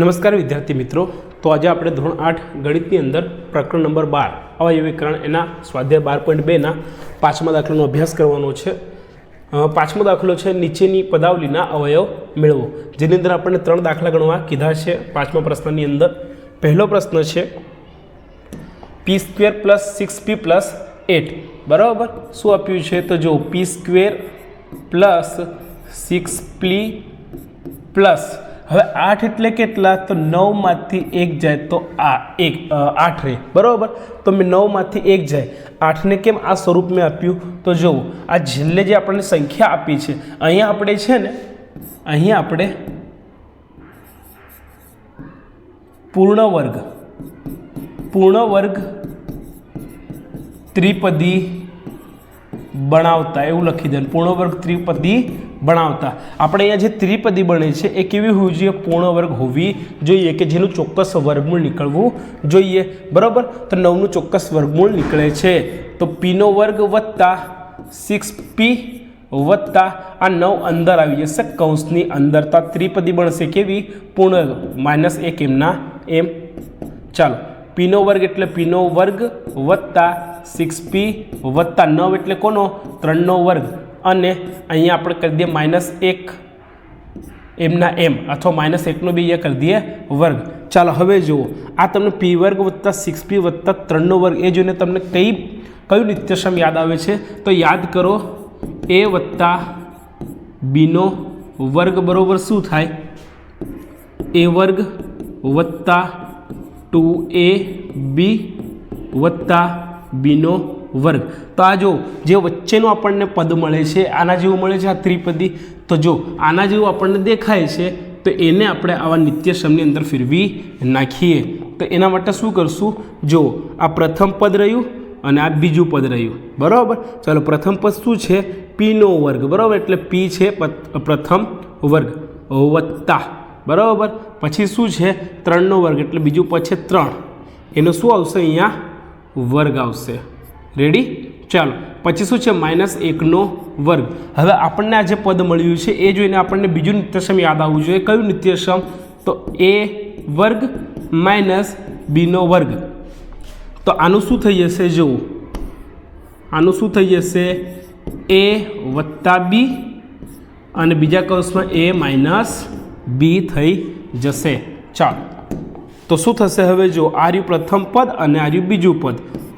નમસ્કાર વિદ્યાર્થી મિત્રો. તો આજે આપણે ધોરણ આઠ ગણિતની અંદર પ્રકરણ નંબર બાર અવયવીકરણ એના સ્વાધ્યાય બાર પોઈન્ટ બેના પાંચમા દાખલાનો અભ્યાસ કરવાનો છે. પાંચમો દાખલો છે, નીચેની પદાવલીના અવયવ મેળવો, જેની અંદર આપણને ત્રણ દાખલા ગણવા કીધા છે. પાંચમા પ્રશ્નની અંદર પહેલો પ્રશ્ન છે P square plus six P plus eight બરાબર? શું આપ્યું છે? તો જો પી સ્ક્વેર પ્લસ સિક્સ પ્લી પ્લસ. હવે આઠ એટલે કેટલા? તો નવમાંથી એક જાય તો આ એક આઠ રહે. બરાબર? તો મેં નવમાંથી એક જાય. આઠને કેમ આ સ્વરૂપ મેં આપ્યું? તો જુઓ, આ છેલ્લે જે આપણને સંખ્યા આપી છે, અહીંયા આપણે છે ને, અહીંયા આપણે પૂર્ણ વર્ગ પૂર્ણ વર્ગ ત્રિપદી બનાવતા, એવું લખી દે, પૂર્ણવર્ગ ત્રિપદી બનાવતા. આપણે અહીંયા જે ત્રિપદી બને છે, એ કેવી હોવી જોઈએ? પૂર્ણ વર્ગ હોવી જોઈએ કે જેનું ચોક્કસ વર્ગમૂળ નીકળવું જોઈએ. બરાબર? તો નવનું ચોક્કસ વર્ગમૂળ નીકળે છે. તો પીનો વર્ગ વત્તા સિક્સ પી વત્તા આ નવ અંદર આવી જશે. કૌંસની અંદર તો ત્રિપદી બનશે કેવી? પૂર્ણ માઇનસ એક એમના એમ. ચાલો. પીનો વર્ગ એટલે પીનો વર્ગ વત્તા સિક્સ પી વત્તા નવ એટલે કોનો? ત્રણનો વર્ગ. અને અહીંયા આપણે કરી દઈએ માઇનસ એક. એમના એમ. અથવા માઇનસ એકનો બી અહીંયા કરી દઈએ વર્ગ. ચાલો હવે જુઓ. આ તમને પી વર્ગ વત્તા સિક્સ પી વત્તા ત્રણનો વર્ગ. એ જોઈને તમને કઈ, કયું નિત્યસમ યાદ આવે છે? તો યાદ કરો. એ વત્તા બીનો વર્ગ બરાબર શું થાય? એ વર્ગ વત્તા ટુ એ બી વત્તા બીનો વર્ગ. તો આ જો જે વચ્ચેનું આપણને પદ મળે છે, આના જેવું મળે છે આ ત્રિપદી, તો જો આના જેવું આપણને દેખાય છે, તો એને આપણે આવા નિત્યસમની અંદર ફેરવી નાખીએ. તો એના માટે શું કરશું? જો આ પ્રથમ પદ રહ્યું અને આ બીજું પદ રહ્યું. બરાબર? ચાલો પ્રથમ પદ શું છે? પીનો વર્ગ. બરાબર? એટલે પી છે પ્રથમ વર્ગ. વત્તા. બરાબર? પછી શું છે? ત્રણનો વર્ગ. એટલે બીજું પદ છે ત્રણ. એનો શું આવશે અહીંયા? વર્ગ આવશે. રેડી ચાલો, પછી શું છે? માઇનસ એકનો વર્ગ. હવે આપણને આ જે પદ મળ્યું છે, એ જોઈને આપણને બીજું નિત્યસમ યાદ આવવું જોઈએ. કયું નિત્યસમ? તો એ વર્ગ માઇનસ બીનો વર્ગ. તો આનું શું થઈ જશે જુઓ આનું શું થઈ જશે? એ વત્તા બી અને બીજા કૌંસમાં એ માઇનસ બી થઈ જશે. ચાલો. તો શું થશે હવે જો આ રહ્યું પ્રથમ પદ અને આ બીજું પદ?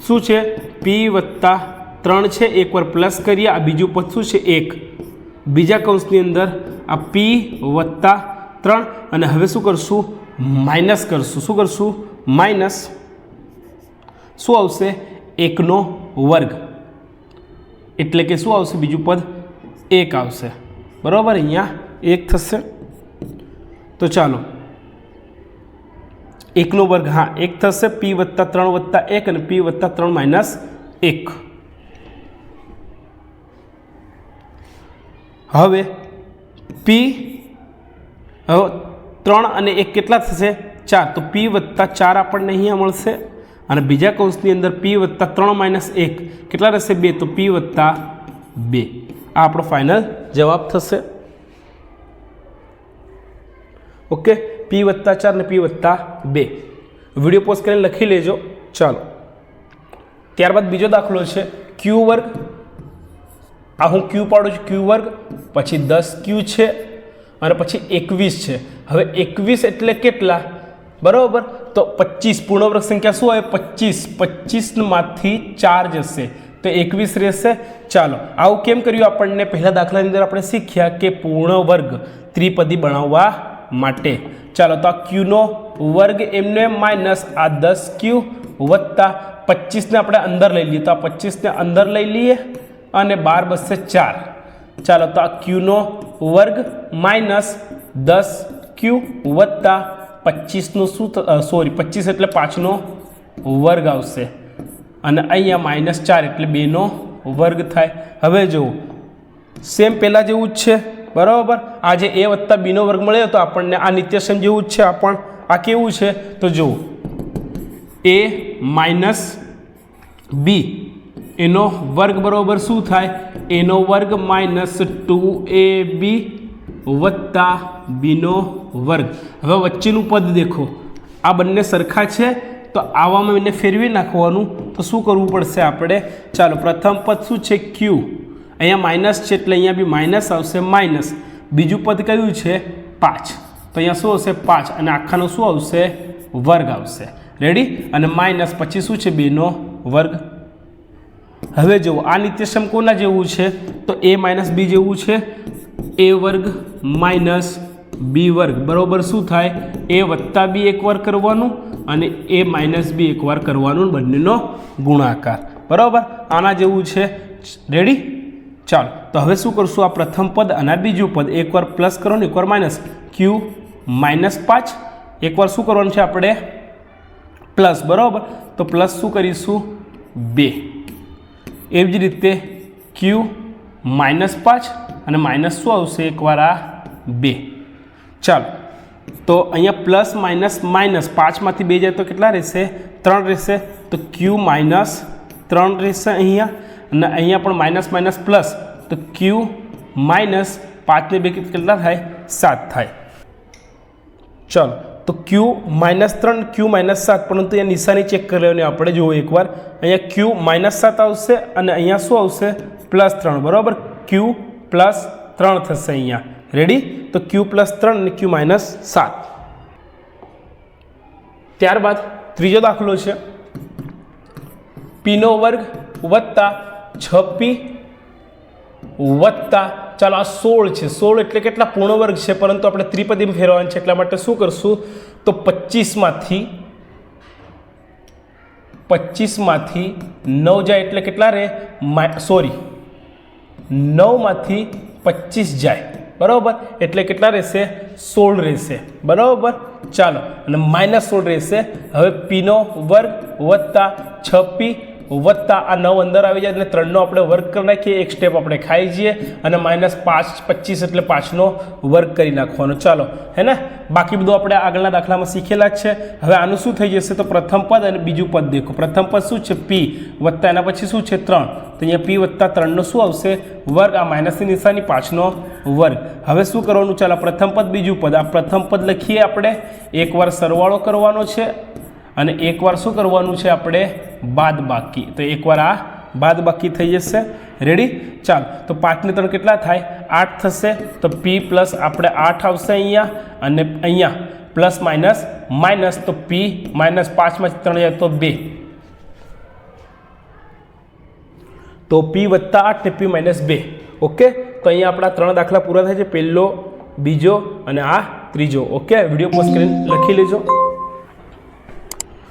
શું છે? પી વત્તા ત્રણ છે, એકવાર પ્લસ કરીએ, આ બીજું પદ શું છે? એક. બીજા કૌંસની અંદર આ પી વત્તા ત્રણ, અને હવે શું કરશું? માઇનસ કરશું. શું કરશું? માઇનસ. શું આવશે? એકનો વર્ગ. એટલે કે શું આવશે? બીજું પદ એક આવશે. બરાબર? અહીંયા એક થશે. તો ચાલો એકનો વર્ગ હા, એક થશે, પી વત્તા ત્રણ વત્તા એક અને પી વત્તા ત્રણ માઇનસ એક. હવે પી હવે ત્રણ અને એક કેટલા થશે? ચાર. તો પી વત્તા ચાર આપણને અહીંયા મળશે અને બીજા કૌંસની અંદર પી વત્તા ત્રણ માઇનસ એક. કેટલા રહેશે બે? તો પી વત્તા બે. આ આપણો ફાઇનલ જવાબ થશે. ઓકે? પી વત્તા ચાર ને પી વત્તા બે. વીડિયો પોઝ કરીને લખી લેજો. ચાલો. ત્યારબાદ બીજો દાખલો છે. ક્યુ વર્ગ. આ હું ક્યુ પાડું છું. ક્યુ વર્ગ. પછી દસ ક્યુ છે. અને પછી એકવીસ છે. હવે એકવીસ એટલે કેટલા? બરાબર? તો પચીસ. પૂર્ણવર્ગ સંખ્યા શું આવે? પચીસ. પચીસમાંથી ચાર જશે. તો એકવીસ રહેશે. ચાલો. આવું કેમ કર્યું આપણને? પહેલાં દાખલાની અંદર આપણે શીખ્યા કે પૂર્ણ વર્ગ ત્રિપદી બનાવવા માટે. ચાલો તો આ ક્યુનો વર્ગ એમને માઇનસ આ દસ ક્યુ વત્તા પચીસને આપણે અંદર લઈ લઈએ. તો આ પચીસને અંદર લઈ લઈએ અને બાર બસશે ચાર. ચાલો તો આ ક્યુનો વર્ગ માઇનસ દસ ક્યુ વત્તા પચીસનું શું સોરી પચીસ એટલે પાંચનો વર્ગ આવશે. અને અહીંયા માઇનસ ચાર એટલે બેનો વર્ગ થાય. હવે જુઓ. સેમ પહેલાં જેવું જ છે. બરાબર? આ જે એ વત્તા બીનો વર્ગ મળ્યો તો આપણને આ નિત્યસમ જેવું જ છે. આ પણ આ કેવું છે? તો જુઓ. A minus B. એનો વર્ગ બરાબર શું થાય? એનો વર્ગ માઇનસ ટુ એ બી વત્તા બીનો વર્ગ. હવે વચ્ચેનું પદ દેખો. આ બંને સરખા છે? તો આવામાં એને ફેરવી નાખવાનું. તો શું કરવું પડશે આપણે? ચાલો, પ્રથમ પદ શું છે? ક્યુ. અહીંયા માઇનસ છે એટલે અહીંયા બી માઇનસ આવશે માઇનસ બીજું પદ કયું છે? પાંચ. તો અહીંયા શું આવશે? પાંચ. અને આખાનો શું આવશે? વર્ગ આવશે. રેડી અને માઇનસ પછી શું છે? બેનો વર્ગ? હવે જુઓ, આ નિત્યસમ કોના જેવું છે? તો એ માઇનસ બી જેવું છે. એ વર્ગ માઇનસ બી વર્ગ. બરાબર શું થાય? એ વત્તા બી એકવાર કરવાનું અને એ માઇનસ બી એકવાર કરવાનું બંનેનો ગુણાકાર. બરાબર? આના જેવું છે. રેડી ચાલો, તો હવે શું કરશું? આ પ્રથમ પદ અને આ બીજું પદ, એકવાર પ્લસ કરો એકવાર માઇનસ ક્યુ માઇનસ પાંચ. એકવાર શું કરવાનું છે આપણે? પ્લસ બરાબર? તો પ્લસ શું કરીશું? બે. એવી જ રીતે ક્યુ માઇનસ પાંચ અને માઇનસ શું આવશે? એકવાર આ બે. ચાલો, તો અહીંયા પ્લસ માઇનસ માઇનસ પાંચમાંથી બે જાય તો કેટલા રહેશે? ત્રણ રહેશે. તો ક્યુ માઇનસ ત્રણ રહેશે અહીંયા. અને અહીંયા પણ માઇનસ માઇનસ પ્લસ તો ક્યુ માઇનસ પાંચને બે કેટલા થાય? સાત થાય. ચાલો, તો ક્યુ માઇનસ ત્રણ ક્યુ માઇનસ સાત, પરંતુ અહીંયા નિશાની ચેક કરી લેવાની આપણે જોવું એકવાર. અહીંયા ક્યુ માઇનસ સાત આવશે અને અહીંયા શું આવશે? પ્લસ ત્રણ, બરાબર? ક્યુ પ્લસ ત્રણ થશે અહીંયા. રેડી તો ક્યુ પ્લસ ત્રણ અને ક્યુ માઇનસ સાત. ત્યારબાદ ત્રીજો દાખલો છે. પીનો વર્ગ વત્તા છ પી વત્તા. ચાલો આ સોળ છે. સોળ એટલે કેટલા? પૂર્ણ વર્ગ છે. પરંતુ આપણે ત્રિપદીમાં ફેરવવાનું છે. એટલા માટે શું કરશું? તો પચીસમાંથી પચીસમાંથી નવ જાય એટલે કેટલા રહે? સોરી. નવમાંથી પચીસ જાય. બરાબર? એટલે કેટલા રહેશે? સોળ રહેશે. બરાબર? ચાલો. અને માઇનસ સોળ રહેશે. હવે પીનો વર્ગ વત્તા છ પી વત્તા આ નવ અંદર આવી જાય એટલે ત્રણનો આપણે વર્ગ કરી નાખીએ. એક સ્ટેપ આપણે ખાઈ જઈએ અને માઇનસ પાંચ, પચીસ એટલે પાંચનો વર્ગ કરી નાખવાનો. ચાલો, હે ને? બાકી બધું આપણે આગળના દાખલામાં શીખેલા જ છે. હવે આનું શું થઈ જશે તો પ્રથમ પદ અને બીજું પદ દેખો. પ્રથમ પદ શું છે? પી વત્તા એના પછી શું છે? ત્રણ. તો અહીંયા પી વત્તા ત્રણનો શું આવશે? વર્ગ. આ માઇનસની નિશાની પાંચનો વર્ગ. હવે શું કરવાનું? ચાલો પ્રથમ પદ, બીજું પદ. આ પ્રથમ પદ લખીએ આપણે. એકવાર સરવાળો કરવાનો છે. અને એકવાર શું કરવાનું છે આપણે? બાદ બાકી. તો એકવાર આ બાદ બાકી થઈ જશે. રેડી ચાલ. તો પાંચને ત્રણ કેટલા થાય? આઠ થશે. તો પી પ્લસ આપણે આઠ આવશે અહીંયા અને અહીંયા. પ્લસ માઇનસ માઇનસ તો પી માઇનસ પાંચમાં ત્રણ જાય તો બે. તો પી વત્તા આઠ ને પી માઇનસ બે. ઓકે તો અહીંયા આપણા ત્રણ દાખલા પૂરા થાય છે. પહેલો, બીજો અને આ ત્રીજો. ઓકે વીડિયો પોસ્ટ કરીને લખી લેજો.